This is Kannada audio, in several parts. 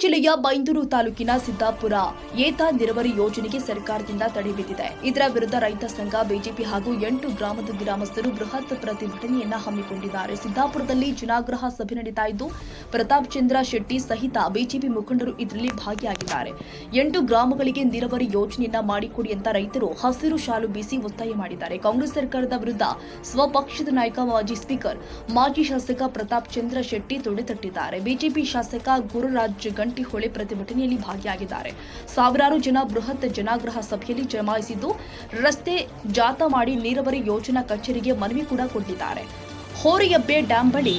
ಜಿಲ್ಲೆಯ ಬೈಂದೂರು ತಾಲೂಕಿನ ಸಿದ್ದಾಪುರ ಏತ ನೀರಾವರಿ ಯೋಜನೆಗೆ ಸರ್ಕಾರದಿಂದ ತಡೆ ಬಿದ್ದಿದೆ. ಇದರ ವಿರುದ್ಧ ರೈತ ಸಂಘ, ಬಿಜೆಪಿ ಹಾಗೂ ಎಂಟು ಗ್ರಾಮದ ಗ್ರಾಮಸ್ಥರು ಬೃಹತ್ ಪ್ರತಿಭಟನೆಯನ್ನ ಹಮ್ಮಿಕೊಂಡಿದ್ದಾರೆ. ಸಿದ್ದಾಪುರದಲ್ಲಿ ಜನಾಗ್ರಹ ಸಭೆ ನಡೀತಾ ಇದ್ದು, ಪ್ರತಾಪ್ ಚಂದ್ರ ಶೆಟ್ಟಿ ಸಹಿತ ಬಿಜೆಪಿ ಮುಖಂಡರು ಇದರಲ್ಲಿ ಭಾಗಿಯಾಗಿದ್ದಾರೆ. ಎಂಟು ಗ್ರಾಮಗಳಿಗೆ ನೀರಾವರಿ ಯೋಜನೆಯನ್ನ ಮಾಡಿಕೊಡಿ ಅಂತ ರೈತರು ಹಸಿರು ಶಾಲು ಬೀಸಿ ಒತ್ತಾಯ ಮಾಡಿದ್ದಾರೆ. ಕಾಂಗ್ರೆಸ್ ಸರ್ಕಾರದ ವಿರುದ್ಧ ಸ್ವಪಕ್ಷದ ನಾಯಕ, ಮಾಜಿ ಸ್ಪೀಕರ್, ಮಾಜಿ ಶಾಸಕ ಪ್ರತಾಪ್ ಚಂದ್ರ ಶೆಟ್ಟಿ ತೊಡೆತಟ್ಟಿದ್ದಾರೆ ಬಿಜೆಪಿ ಶಾಸಕ ಗುರುರಾಜ್ ಗಂಟಿಹೊಳೆ ಪ್ರತಿಭಟನೆಯಲ್ಲಿ ಭಾಗಿಯಾಗಿದ್ದಾರೆ. ಸಾವಿರಾರು ಜನ ಬೃಹತ್ ಜನಾಗ್ರಹ ಸಭೆಯಲ್ಲಿ ಜಮಾಯಿಸಿದ್ದು, ರಸ್ತೆ ಜಾತ ಮಾಡಿ ನೀರಾವರಿ ಯೋಜನಾ ಕಚೇರಿಗೆ ಮನವಿ ಕೂಡ ಕೊಟ್ಟಿದ್ದಾರೆ. ಹೋರಿಯಬ್ಬೆ ಡ್ಯಾಂ ಬಳಿ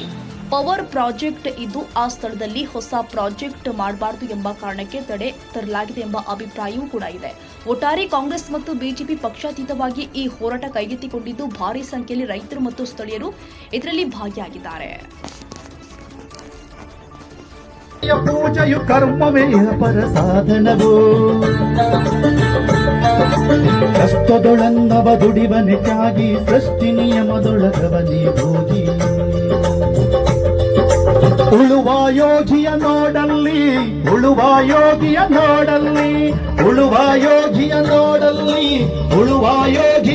ಪವರ್ ಪ್ರಾಜೆಕ್ಟ್ ಇದ್ದು, ಆ ಸ್ಥಳದಲ್ಲಿ ಹೊಸ ಪ್ರಾಜೆಕ್ಟ್ ಮಾಡಬಾರದು ಎಂಬ ಕಾರಣಕ್ಕೆ ತಡೆ ತರಲಾಗಿದೆ ಎಂಬ ಅಭಿಪ್ರಾಯವೂ ಕೂಡ ಇದೆ. ಒಟ್ಟಾರೆ ಕಾಂಗ್ರೆಸ್ ಮತ್ತು ಬಿಜೆಪಿ ಪಕ್ಷಾತೀತವಾಗಿ ಈ ಹೋರಾಟ ಕೈಗೆತ್ತಿಕೊಂಡಿದ್ದು, ಭಾರಿ ಸಂಖ್ಯೆಯಲ್ಲಿ ರೈತರು ಮತ್ತು ಸ್ಥಳೀಯರು ಇದರಲ್ಲಿ ಭಾಗಿಯಾಗಿದ್ದಾರೆ. ಪೂಜೆಯು ಕರ್ಮವೇ ಪರ ಸಾಧನವು. ಕಷ್ಟದೊಳನ್ನವ ದುಡಿವನೆ ಸೃಷ್ಟಿ ನಿಯಮದೊಳಗವನಿ ಹೋಗಿ ಉಳುವ ಯೋಗಿಯ ನೋಡಲ್ಲಿ ಉಳುವ ಯೋಗಿಯ ನೋಡಲ್ಲಿ ಉಳುವ ಯೋಗಿಯ ನೋಡಲ್ಲಿ ಉಳುವ ನೋಡಲ್ಲಿ